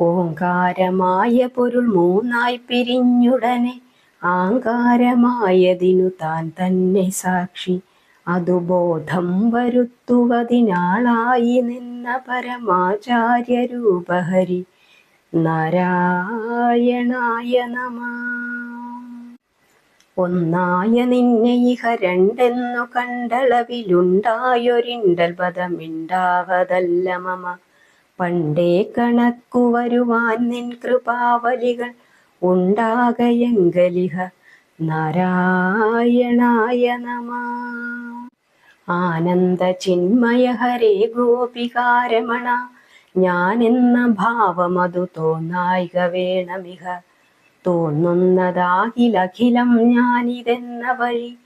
ഓങ്കാരമായ പൊരുൾ മൂന്നായി പിരിഞ്ഞുടനെ ആങ്കാരമായതിനു താൻ തന്നെ സാക്ഷി. അതു ബോധം വരുത്തുവതിനാളായി നിന്ന പരമാചാര്യ രൂപഹരി നാരായണായ നമ. ഒന്നായ നിന്നെ ഇഹ രണ്ടെന്നു കണ്ടളവിലുണ്ടായൊരിണ്ടൽ പദമിണ്ടാവതല്ല മമ. പണ്ടേ കണക്കു വരുവാൻ നിൻ കൃപാവലികൾ ഉണ്ടാകയെങ്കലിഹ നാരായണായ നമ. ആനന്ദ ചിന്മയ ഹരേ ഗോപികാരമണ ഞാനെന്ന ഭാവമതു തോന്നായിക വേണമിഹ. തോന്നുന്നതാകിലഖിലം ഞാനിതെന്ന വഴി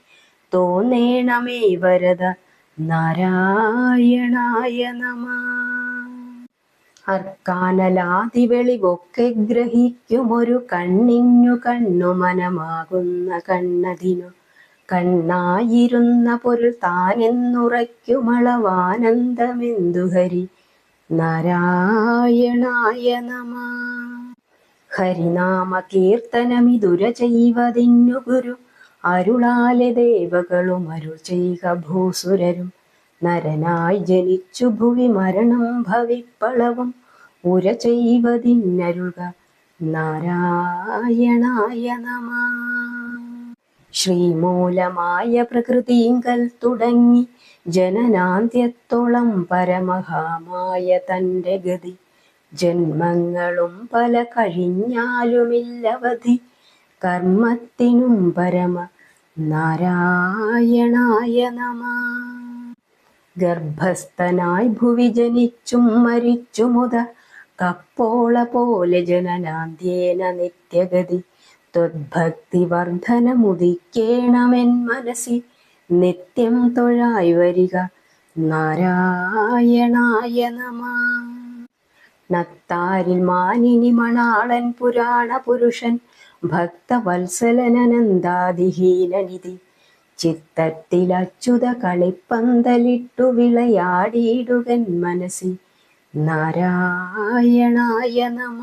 തോന്നേണമേ വരദ നാരായണായ നമ. അർക്കാനലാതി വെളിവൊക്കെ ഗ്രഹിക്കുമൊരു കണ്ണിനു കണ്ണു മനമാകുന്ന കണ്ണതിനു. കണ്ണായിരുന്ന പൊരുൾ താനെന്നുറയ്ക്കുമളവാനന്ദമെന്തുഹരി? നാരായണായ നമ ഹരിനാമ കീർത്തനമിതുര ചെയ്വതിന്നു ഗുരു അരുളാലെ ദേവകളും അരുൾ ചെയ്യുക ഭൂസുരരും. നരനായി ജനിച്ചു ഭുവി മരണം ഭവിപ്പളവും ഉര ചെയ്വതിന്നരുക നാരായണായ നമ. ശ്രീമൂലമായ പ്രകൃതിങ്കൽ തുടങ്ങി ജനനാന്ത്യത്തോളം പരമഹാമായ തന്റെ ഗതി. ജന്മങ്ങളും പല കഴിഞ്ഞാലുമില്ലവധി. കർമ്മത്തിനും പരമ നാരായണായ നമ. ഗർഭസ്ഥനായി ഭുവി ജനിച്ചും മരിച്ചുമുത കപ്പോള പോലെ ജനനാന്ത്യേന നിത്യഗതി. ത്വദ്ഭക്തി വർധനമുദിക്കേണമെൻ മനസ്സി നിത്യം തൊഴായി വരിക. നാരായണായ നമ. നത്താരിൽ മാനിനി മണാളൻ പുരാണ പുരുഷൻ ഭക്തവത്സലനനന്ദാതിഹീനനിധി ചിത്തത്തിൽ അച്യുത കളിപ്പന്തലിട്ടു വിളയാടിയിടുകൻ മനസ്സിൽ നാരായണായ നമ.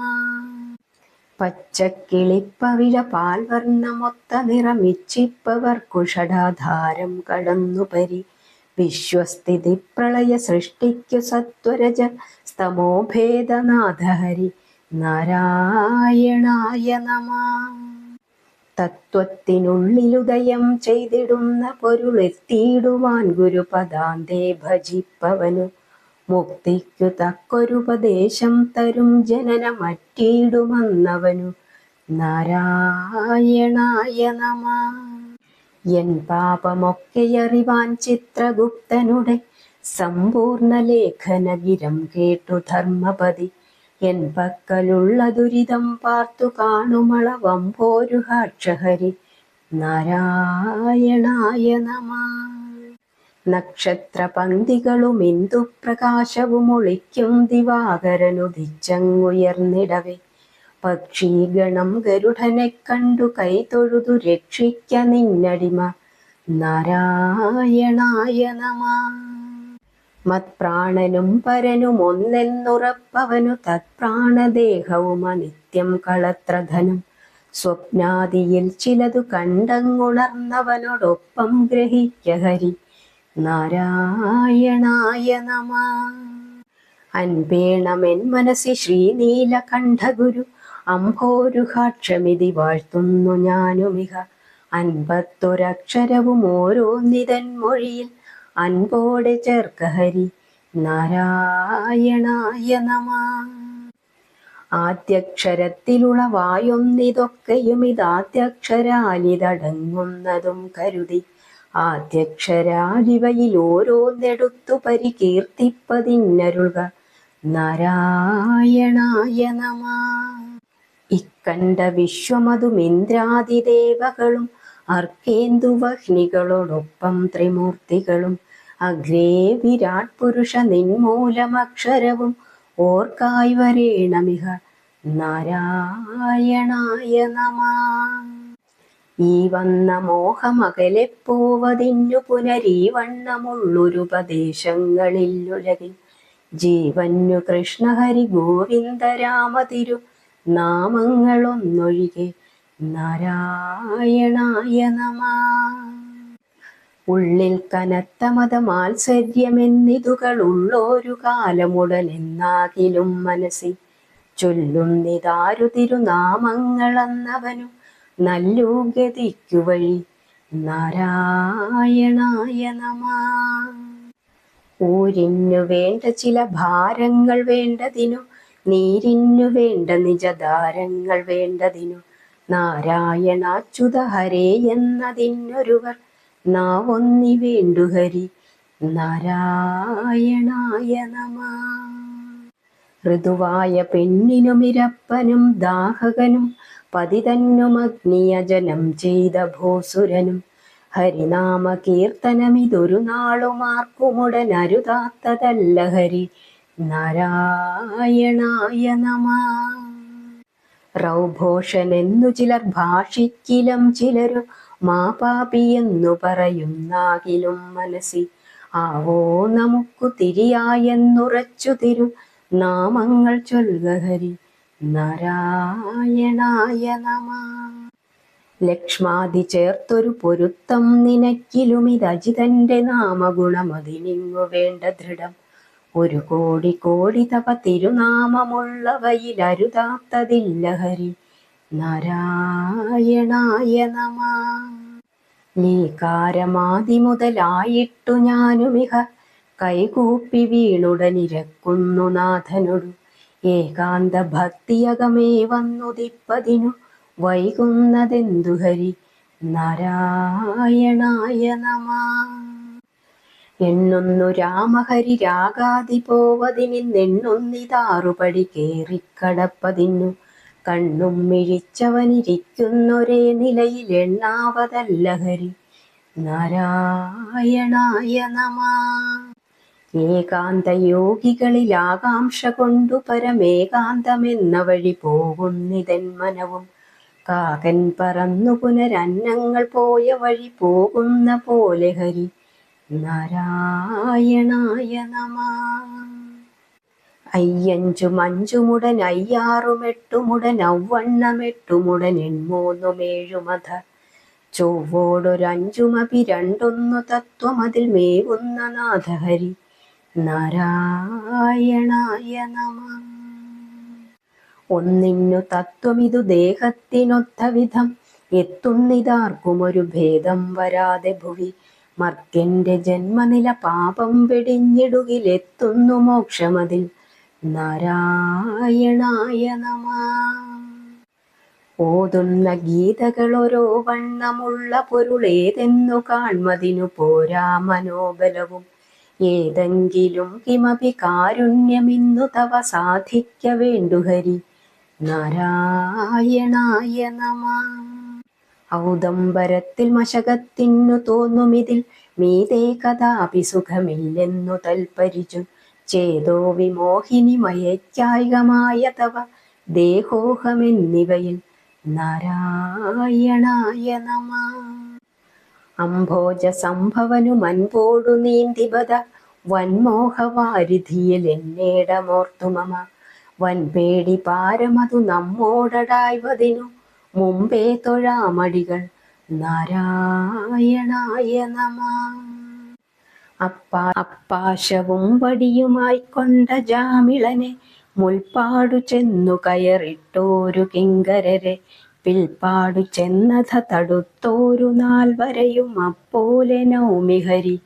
പച്ചക്കിളിപ്പവിഴ പാൽവർണമൊത്ത നിറമിച്ചിപ്പവർ കുഷടാധാരം കടന്നുപരി. വിശ്വസ്ഥിതി പ്രളയ സൃഷ്ടിക്കു സത്വരജ സ്തമോഭേദനാഥഹരി. നാരായണായ നമ. തത്വത്തിനുള്ളിലുദയം ചെയ്തിടുന്ന പൊരുളെത്തിയിടുവാൻ ഗുരുപദാന്തേ ഭജിപ്പവനു. മുക്തിക്കു തക്കൊരുപദേശം തരും ജനനമറ്റിയിടുമെന്നവനു നാരായണായ നമ. എൻ പാപമൊക്കെ അറിവാൻ ചിത്രഗുപ്തനുടെ സമ്പൂർണ ലേഖനഗിരം കേട്ടു ധർമ്മപതി. എൻ പക്കലുള്ള ദുരിതം പാർത്തു കാണുമളവം പോരുഹാക്ഷഹരി നാരായണായ നമ. നക്ഷത്ര പന്തികളും ഇന്ദു പ്രകാശവും ഒളിക്കും ദിവാകരനുദിച്ചങ്ങുയർന്നിടവേ. പക്ഷീഗണം ഗരുഡനെ കണ്ടു കൈതൊഴുതു രക്ഷിക്ക നിന്നടിമ. നാരായണായ നമ. മത്പ്രാണനും പരനും ഒന്നെന്നുറപ്പവനു തത്പ്രാണദേഹവും അനിത്യം കളത്രധനം സ്വപ്നാദിയിൽ ചിലതു കണ്ടങ്ങുണർന്നവനോടൊപ്പം ഗ്രഹിക്ക ഹരി. നാരായണായ നമ. അൻപേണമെൻ മനസ്സി ശ്രീനീലകണ്ഠഗുരു അംഭോരുഹാക്ഷമിതി വാഴ്ത്തുന്നു ഞാനുമിക. അൻപത്തൊരക്ഷരവും ഓരോന്നിതൻ മൊഴിയിൽ അൻപോടെ ചേർക്ക ഹരി നാരായണായ നമ. ആദ്യക്ഷരത്തിലുളവായൊന്നിതൊക്കെയും ഇതാദ്യക്ഷരാലിതടങ്ങുന്നതും കരുതി ആദ്യക്ഷരാലിവയിൽ ഓരോന്നെടുത്തു പരികീർത്തിപ്പതിന്നരുക നാരായണായ നമ. ഇക്കണ്ട വിശ്വമതും ഇന്ദ്രാദിദേവകളും അർക്കേന്ദുവഹ്നികളോടൊപ്പം ത്രിമൂർത്തികളും അഗ്രേ വിരാട് പുരുഷ നിന്മൂലമക്ഷരവും ഓർക്കായി വരേണമിഹ നാരായണായ നമ. ഈ വന്ന മോഹമകലെ പോവതിന്നു പുനരീ വണ്ണമുള്ളൊരുപദേശങ്ങളിൽ ഉലകിൽ ജീവന്നു കൃഷ്ണഹരി ഗോവിന്ദ രാമതിരു നാമങ്ങളൊന്നൊഴികെ നാരായണായ നമ. ഉള്ളിൽ കനത്ത മതമാത്സര്യമെന്നിതുകളുള്ളൊരു കാലമുടനെന്നാകിലും മനസ്സിൽ ചൊല്ലുന്നിതാരു തിരുനാമങ്ങളെന്നവനു നല്ലു ഗതിക്കു വഴി നാരായണായ നമ. വേണ്ട ചില ഭാരങ്ങൾ വേണ്ടതിനു നീരിന്നു വേണ്ട നിജധാരങ്ങൾ വേണ്ടതിനു നാരായണാച്യുത ഹരേ എന്നതിനൊരുവർ നാവൊന്നി വേണ്ടു ഹരി നാരായണായ നമ. ഋതുവായ പെണ്ണിനും ഇരപ്പനും ദാഹകനും പതിതന്നും അഗ്നിയജനം ചെയ്ത ഭൂസുരനും ഹരിനാമ കീർത്തനമിതൊരു നാളുമാർക്കുമുടൻ അരുതാത്തതല്ല ഹരി നാരായണായ നമ. റൗഘോഷനെന്നു ചിലർ ഭാഷിക്കിലും ചിലരു മാപാപിയെന്നു പറയുന്നാകിലും മനസ്സി. ആവോ നമുക്കു തിരിയായെന്നുറച്ചു തിരു നാമങ്ങൾ ചൊൽകഹരി. നാരായണായ നമ. ലക്ഷ്മാതി ചേർത്തൊരു പൊരുത്തം നിനക്കിലുമിതജിതന്റെ നാമഗുണമതിനിങ്ങു വേണ്ട ദൃഢം. ഒരു കോടി കോടി തപ തിരുനാമമുള്ളവയിൽ അരുതാത്തതില്ല ഹരി നാരായണായ നമ. നീകാരമാതി മുതലായിട്ടു ഞാനുമിഹ കൈകൂപ്പി വീണുടനിരക്കുന്നു നാഥനൊടു. ഏകാന്ത ഭക്തിയകമേ വന്നുദിപ്പതിനു വൈകുന്നതെന്തു ഹരി? നാരായണായ നമ. എണ്ണുന്നു രാമഹരി രാഗാതി പോവതിനിന്നെണ്ണുന്നിതാറുപടി കേറിക്കടപ്പതിന്നു. കണ്ണും മിഴിച്ചവനിരിക്കുന്നൊരേ നിലയിൽ എണ്ണാവതല്ല ഹരി നാരായണായ നമ. ഏകാന്ത യോഗികളിൽ ആകാംക്ഷ കൊണ്ടു പരമേകാന്തമെന്ന വഴി പോകുന്നിതൻ മനവും. കാകൻ പറന്നു പുനരന്നങ്ങൾ പോയ വഴി പോകുന്ന പോലെ ഹരി. നാരായണായ നമ. അയ്യഞ്ചും അഞ്ചുമുടൻ അയ്യാറുമെട്ടുമുടൻ ഔവണ്ണമെട്ടുമുടൻ എൺമൂന്നുമേഴുമത ചൊവ്വോടൊരഞ്ചുമപി രണ്ടൊന്നു തത്വം അതിൽ മേവുന്ന നാഥഹരി. നാരായണായ നമ. ഒന്നിന്നു തത്വമിതു ദേഹത്തിനൊത്ത വിധം എത്തുന്നിതാർക്കും ഒരു ഭേദം വരാതെ ഭുവി. മർത്യന്റെ ജന്മനില പാപം വെടിഞ്ഞിടുകിലെത്തുന്നു മോക്ഷമതിൽ. നാരായണായ നമ ഓതുന്ന ഗീതകൾ ഓരോ വണ്ണമുള്ള പൊരുളേതെന്നു കാൺമതിനു പോരാ മനോബലവും. ഏതെങ്കിലും കിമപി കാരുണ്യമിന്നു തവ സാധിക്ക വേണ്ടു ഹരി നാരായണായ നമ ഔദംബരത്തിൽ മശകത്തിന്നു തോന്നുമിതിൽ മീതേ കഥാപി സുഖമില്ലെന്നു തൽപ്പരിച്ചു ചേതോ വിമോഹിനി മയക്കായികമായ തവ ദേഹോഹമെന്നിവയിൽ നാരായണായ നമ. അംഭോജ സംഭവനു മൻപോടു നീന്തിപത വൻമോഹവാരിധിയിൽ എന്നേടമോർത്തു മമ. വൻപേടി പാരമതു നമ്മോടടായ്വതിനു മുമ്പേ തൊഴാമടികൾ നാരായണായ നമ. അപ്പാ അപ്പാശവും വടിയുമായി കൊണ്ട ജാമിളനെ മുൽപ്പാടു ചെന്നു കയറിട്ടോരു കിങ്കരരെ. പിൽപ്പാടു ചെന്നഥ തടുത്തോരു നാൽവരെയും അപ്പോലെ നൗമിഹരി.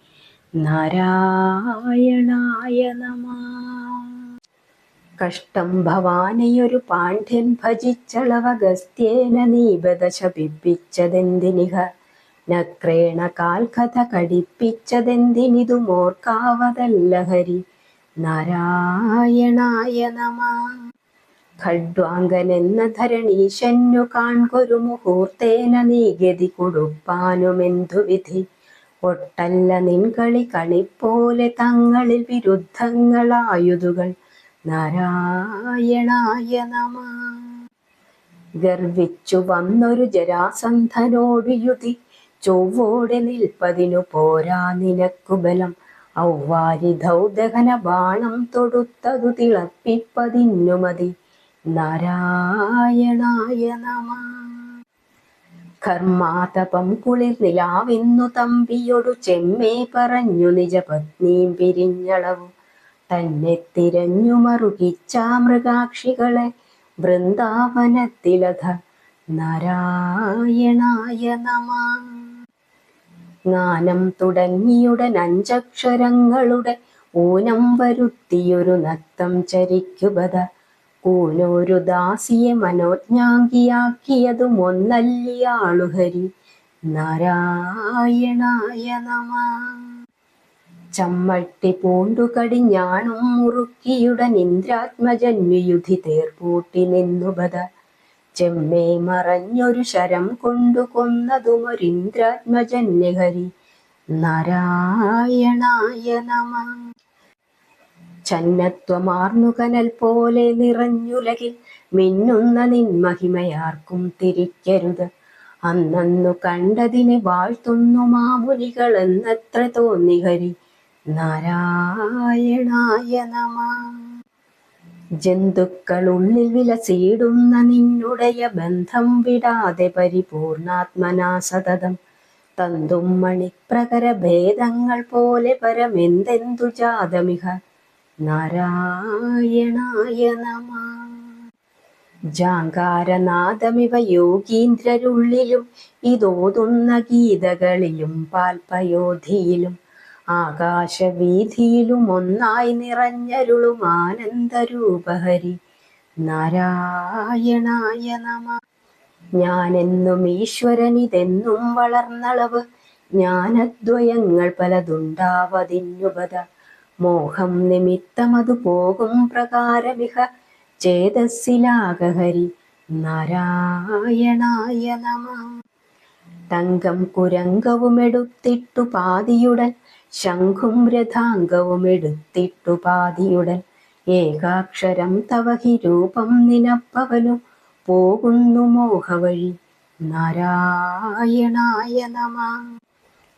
നാരായണായ നമ. കഷ്ടം ഭവാനെയൊരു പാണ്ഡ്യൻ ഭജിച്ചളവഗസ്ത്യേന നീപദശ ശപിപ്പിച്ചതെന്തിനിഹ നക്രേണ കാൽകഥ കടിപ്പിച്ചതെന്തിനിതു മോർക്കാവതല്ല ഹരി നാരായണായ നമ. ഖഡ്വാങ്കനെന്ന ധരണീശന്നു കാൺകൊരു മുഹൂർത്തേന നീ ഗതി കൊടുപ്പാനുമെന്തു വിധി. ഒട്ടല്ല നിൻകളി കളിപ്പോലെ തങ്ങളിൽ വിരുദ്ധങ്ങളായുധുകൾ. നാരായണായ നമ. ഗർവിച്ചു വന്നൊരു ജരാസന്ധനോട് യുതി ചൊവ്വോടെ നിൽപ്പതിനു പോരാ നിനക്കു ബലം ഔവാരി ദഹന ബാണം തൊടുത്തതു തിളപ്പിപ്പതിന്നുമതി. നാരായണായ നമ. കർമാതപം കുളിർ നിലാവിന്നു തമ്പിയൊടു ചെമ്മേ പറഞ്ഞു നിജപത്നിയും പിരിഞ്ഞളവു. തന്നെ തിരഞ്ഞു മറുകിച്ച മൃഗാക്ഷികളെ വൃന്ദാവനത്തിലധ. നാരായണായ നമ. ജ്ഞാനം തുടങ്ങിയുടൻ അഞ്ചക്ഷരങ്ങളുടെ ഊനം വരുത്തിയൊരു നക്തം ചരിക്കുപത. കൂനൊരു ദാസിയെ മനോജ്ഞാങ്കിയാക്കിയതും ഒന്നല്ലിയാളുഹരി നാരായണായ നമ ചമ്മട്ടി പൂണ്ടു കടിഞ്ഞാണും മുറുക്കിയുടൻ ഇന്ദ്രാത്മജന്യുയുധി തേർപൂട്ടി നിന്നുപത. ചെമ്മേ മറഞ്ഞൊരു ശരം കൊണ്ടു കൊന്നതുമൊരിന്ദ്രാത്മജന്യഹരി നാരായണായ നമ. ചന്നത്വമാർന്നു കനൽ പോലെ നിറഞ്ഞുലകിൽ മിന്നുന്ന നിൻമഹിമയാർക്കും തിരിക്കരുത്. അന്നന്നു കണ്ടതിനെ വാഴ്ത്തുന്നു മാമുലികൾ എന്നത്ര തോന്നിഹരി. നാരായണായ നമ. ജന്തുക്കളുള്ളിൽ വിലസിടുന്ന നിന്നുടയ ബന്ധം വിടാതെ പരിപൂർണാത്മനാ സതതം തന്തും മണിപ്രകര ഭേദങ്ങൾ പോലെ പരമെന്തെന്തു ജാതമിഹ? നാരായണായ നമ. ജാങ്കാരനാദമിവ യോഗീന്ദ്രരുള്ളിലും ഇതോതുന്ന ഗീതകളിലും പാൽപയോധിയിലും ആകാശവീഥിയിലും ഒന്നായി നിറഞ്ഞരുളും ആനന്ദരൂപഹരി. നാരായണായ നമ. ഞാനെന്നും ഈശ്വരനിതെന്നും വളർന്നളവ്. ജ്ഞാനദ്വയങ്ങൾ പലതുണ്ടാവതിന്നുപത. മോഹം നിമിത്തമതു പോകും പ്രകാരമിഹ. ചേതസ്സിലാകഹരി. നാരായണായ നമ. തങ്കം കുരങ്കവുമെടുത്തിട്ടു പാതിയുടൻ ശംഖും രഥാംഗവും എടുത്തിട്ടു പാതിയുടൻ ഏകാക്ഷരം തവഹി രൂപം നിനപ്പവനു പോകുന്നു മോഹവഴി. നാരായണായ നമ.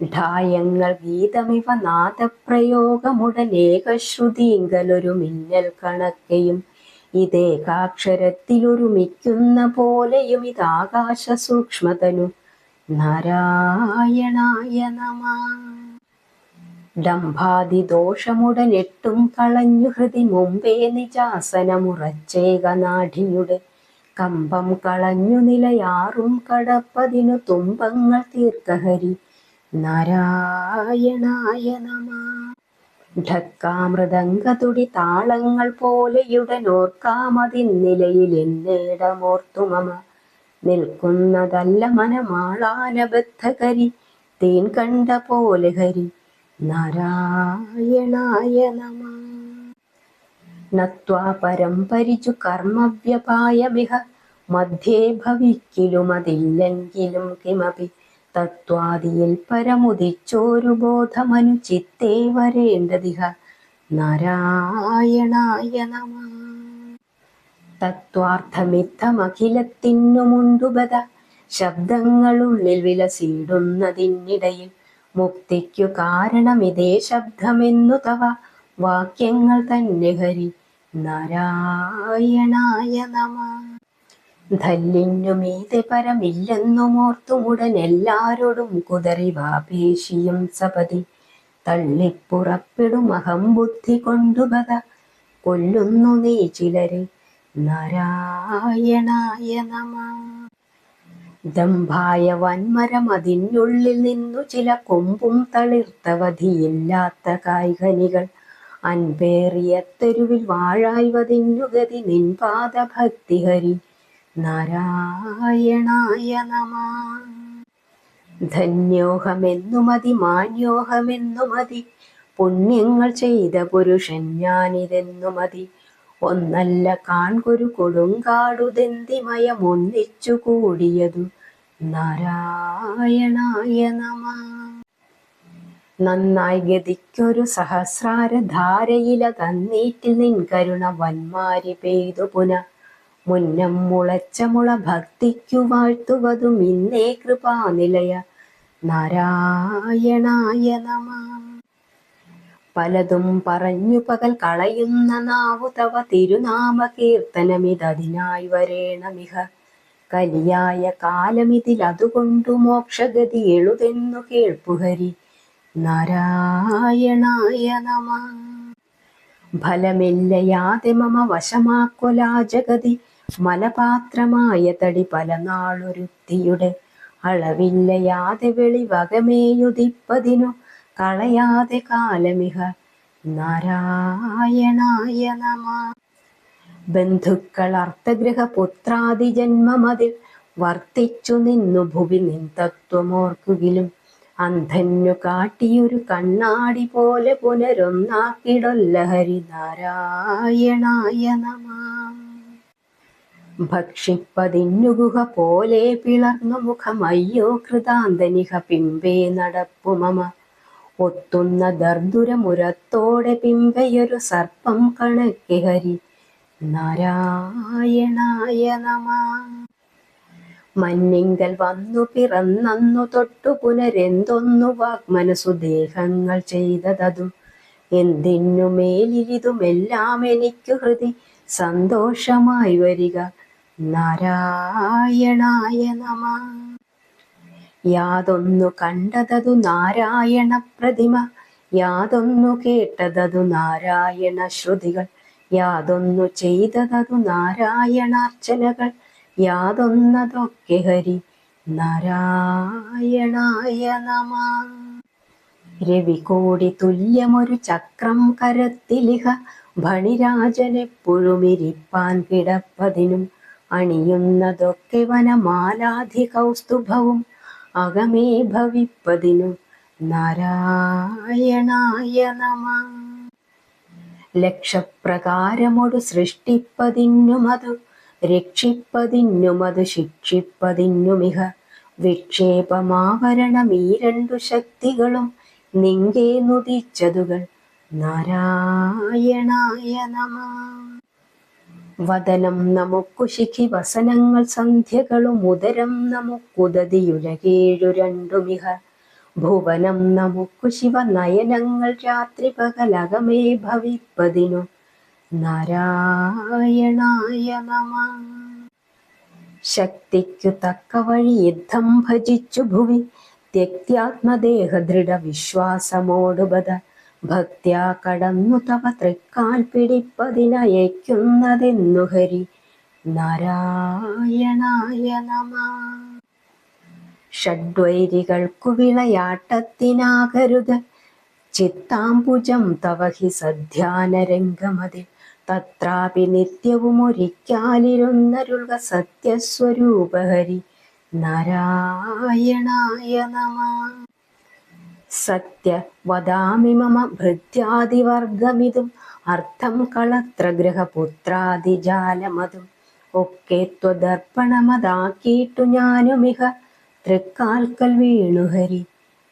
ഢായങ്ങൾ ഗീതമിവ നാദപ്രയോഗമുടനേകശ്രുതിങ്കലൊരു മിന്നൽ കണക്കെയും ഇതേകാക്ഷരത്തിലൊരുമിക്കുന്ന പോലെയും ഇതാകാശ സൂക്ഷ്മതനു നാരായണായ നമ. ഡംഭാതിദോഷമുടനെട്ടും കളഞ്ഞു ഹൃതി മുമ്പേ നിജാസനമുറച്ചേക നാഠിയുടെ കമ്പം കളഞ്ഞു നിലയാറും കടപ്പതിനു തുമ്പങ്ങൾ തീർക്കഹരി. നാരായണായ നമ. ഢക്കാമൃതംഗതുടി താളങ്ങൾ പോലെയുടനോർക്കാമതിൻ നിലയിൽ എന്നേടമോർത്തു മമ നിൽക്കുന്നതല്ല മനമാളാനബദ്ധകരി. തേൻ കണ്ട പോലെ ഹരി. നാരായണായ നമ. നത്വാ പരം പരിചു കർമ്മവ്യപായമിഹ മധ്യേ ഭവിക്കിലുമതില്ലെങ്കിലും കിമപി. തത്വാദിയിൽ പരമുദിച്ചോരു ബോധമനു ചിത്തേ വരേണ്ടതിഹ. നാരായണായ നമ. തത്വാർത്ഥമിത്തമഖിലത്തിനുമുണ്ടുപത ശബ്ദങ്ങളുള്ളിൽ വിലസിടുന്നതിനിടയിൽ മുക്തിക്കു കാരണമിതേ ശബ്ദമെന്നു തവ വാക്യങ്ങൾ തന്നെ ഹരി നാരായണായ നമ. ധല്ലിനുമീതെ പരമില്ലെന്നുമോർത്തുമുടൻ എല്ലാരോടും കുതറി വാപേശിയും സപതി തള്ളിപ്പുറപ്പെടും അഹം ബുദ്ധി കൊണ്ടുപത കൊല്ലുന്നു നീ ചിലരെ നാരായണായ നമ. ദംഭായ വൻമരം അതിനുള്ളിൽ നിന്നു ചില കൊമ്പും തളിർത്തവധിയില്ലാത്ത കായ്കനികൾ. അൻപേറിയ തെരുവിൽ വാഴായി ഗതി നിൻപാദ ഭക്തിഹരി നാരായണായ നമ. ധന്യോഹമെന്നു മതി മാന്യോഹമെന്നു മതി പുണ്യങ്ങൾ ചെയ്ത പുരുഷൻ ഞാനിതെന്നു മതി ഒന്നല്ല കാൺകൊരു കൊടുങ്കാടുതെന്തിമയമൊന്നിച്ചു കൂടിയതു നാരായണായ നമ. നന്നായി ഗതിക്കൊരു സഹസ്രാര ധാരയില തന്നീറ്റിൽ നിൻ കരുണ വന്മാരി പെയ്തു പുന. മുന്നം മുളച്ച മുള ഭക്തിക്കു വാഴ്ത്തുവതും ഇന്നേ കൃപാനിലയ നാരായണായ നമ. പലതും പറഞ്ഞു പകൽ കളയുന്ന നാവു തവ തിരുനാമ കീർത്തനമിതതിനായി വരേണമിഹ. കലിയായ കാലമിതിൽ അതുകൊണ്ടു മോക്ഷഗതി എഴുതെന്നു കേൾപ്പുഹരി. നാരായണായ നമ. ഫലമില്ലയാതെ മമ വശമാക്കൊലാ ജഗതി മലപാത്രമായ തടി പല നാളൊരുത്തിയുടെ. അളവില്ലയാതെ വെളിവകമേയുതിപ്പതിനു. കളയാതെ കാലമിഹ. നാരായണായ നമ. ബന്ധുക്കൾ അർത്ഥഗ്രഹ പുത്രാദി ജന്മമതിൽ വർത്തിച്ചു നിന്നു ഭുവി നിൻ തത്വമോർക്കുകിലും അന്ധന്നു കാട്ടിയൊരു കണ്ണാടി പോലെ പുനരൊന്നാക്കിടൊല്ല ഹരിനാരായണായ നമ. ഭക്ഷിപ്പതിന്നു ഗുഹ പോലെ പിളർന്നു മുഖം അയ്യോ കൃതാന്തനിഹ പിമ്പേ നടപ്പു മമ ഒത്തുന്ന ദർദുരമുരത്തോടെ പിമ്പയൊരു സർപ്പം കണക്കി ഹരി. നാരായണായ നമ. മഞ്ഞിങ്കൽ വന്നു പിറന്നു തൊട്ടു പുനരെന്തൊന്നു വാഗ്മനസു ദേഹങ്ങൾ ചെയ്തതതു. എന്തിനു മേലിരിതുമെല്ലാം എനിക്കു ഹൃദി സന്തോഷമായി വരിക. നാരായണായ നമ. യാതൊന്നു കണ്ടതതു നാരായണ പ്രതിമ യാതൊന്നു കേട്ടതതു നാരായണ ശ്രുതികൾ യാതൊന്നു ചെയ്തതതു നാരായണാർച്ചനകൾ യാതൊന്നതൊക്കെ ഹരി നാരായണായ നമ. രവികോടി തുല്യമൊരു ചക്രം കരത്തിലിഹ ഭണിരാജനെപ്പോഴും ഇരിപ്പാൻ കിടപ്പതിനും അണിയുന്നതൊക്കെ വനമാലാധി കൗസ്തുഭവും അകമേ ഭവിപ്പതിനു നാരായണായ നമ. ലക്ഷപ്രകാരമൊടു സൃഷ്ടിപ്പതിന്നുമതു രക്ഷിപ്പതിന്നുമതു വിക്ഷേപമാവരണം ഈ രണ്ടു ശക്തികളും നിങ്കേ നുദിച്ചതുകൾ നാരായണായ നമ. വദനം നമുക്കു ശിഖി വസനങ്ങൾ സന്ധ്യകളും ഉദരം നമുക്കുദതിയുലകേഴു രണ്ടുമിഹ. ഭുവനം നമുക്കു ശിവ നയനങ്ങൾ രാത്രി പകലകമേ ഭവിപ്പതിനു. നാരായണായ നമ. ശക്തിക്കു തക്ക വഴി യുദ്ധം ഭജിച്ചു ഭുവി. ത്യക്ത്യാത്മദേഹ ദൃഢ വിശ്വാസമോടുപത ഭക്ത്യാ കടന്നു തവ തൃക്കാൽ പിടിപ്പതിനയക്കുന്നതെന്നു ഹരി. നാരായണായ നമ ഷഡ്വൈരികൾക്കു വിളയാട്ടത്തിനാകരുത്. ചിത്താംബുജം തവ ഹി സധ്യാനരംഗമതിൽ തത്രാപി നിത്യവും ഒരിക്കാലിരുന്നരുൾക സത്യസ്വരൂപഹരി. നാരായണായ നമ സത്യ വദാമി മമ ഭൃത്യാദിവർഗമിതും അർത്ഥം കളത്രഗ്രഹപുത്രാദിജാലമതും ഒക്കെ ത്വദർപ്പണമതാക്കിയിട്ടു ഞാനുമിഹ തൃക്കാൽക്കൽ വീണുഹരി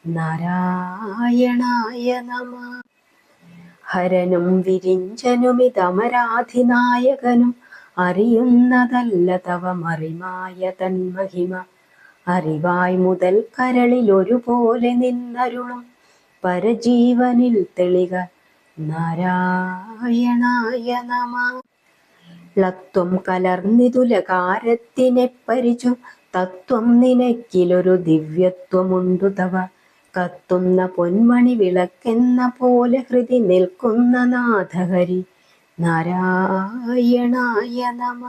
നാരായണായ നമ. ഹരനും വിരിഞ്ചനുമിതമരാധിനായകനും അറിയുന്നതല്ല തവ മറിമായ തന്മഹിമ. അറിവായി മുതൽ കരളിൽ ഒരുപോലെ നിന്നരുളും. പരജീവനിൽ തെളിക നാരായണായ നമ. ലത്വം കലർന്നിതുലകാരത്തിനെ പരിചു തത്വം നിനക്കിലൊരു ദിവ്യത്വമുണ്ടു തവ. കത്തുന്ന പൊന്മണി വിളക്കെന്ന പോലെ ഹൃതി നിൽക്കുന്ന നാഥഹരി നാരായണായ നമ.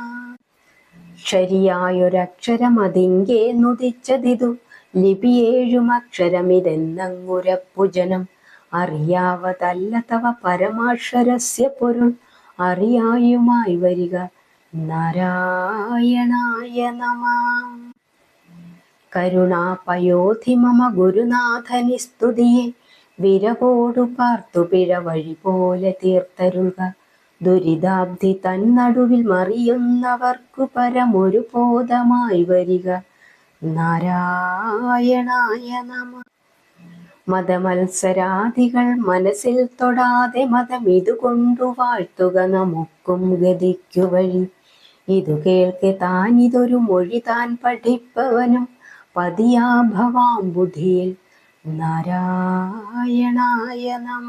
ശരിയായൊരക്ഷരമതിങ്കേ നുദിച്ചതിതു ലിപിയേഴും അക്ഷരമിതെന്നങ്ങുരപ്പുജനം അറിയാവതല്ല തവ പരമാക്ഷരസ്യ പൊരുൾ. അറിയായുമായി വരിക നാരായണായ നമ. കരുണാപയോധി മമ ഗുരുനാഥനി സ്തുതിയെ. വിരവോടു പാർത്തു പിഴ വഴി പോലെ തീർത്തരുക ദുരിതാബ്ധി തന്നടുവിൽ മറിയുന്നവർക്കു പരമൊരു ബോധമായി വരിക. നാരായണായ നമ. മതമത്സരാദികൾ മനസ്സിൽ തൊടാതെ മതം ഇതുകൊണ്ടു വാഴ്ത്തുക നമുക്കും ഗതിക്കു വഴി. ഇതു കേൾക്കെ താൻ ഇതൊരു മൊഴി താൻ പഠിപ്പവനും പതിയാ ഭവാം ബുദ്ധിയിൽ. നാരായണായ നമ.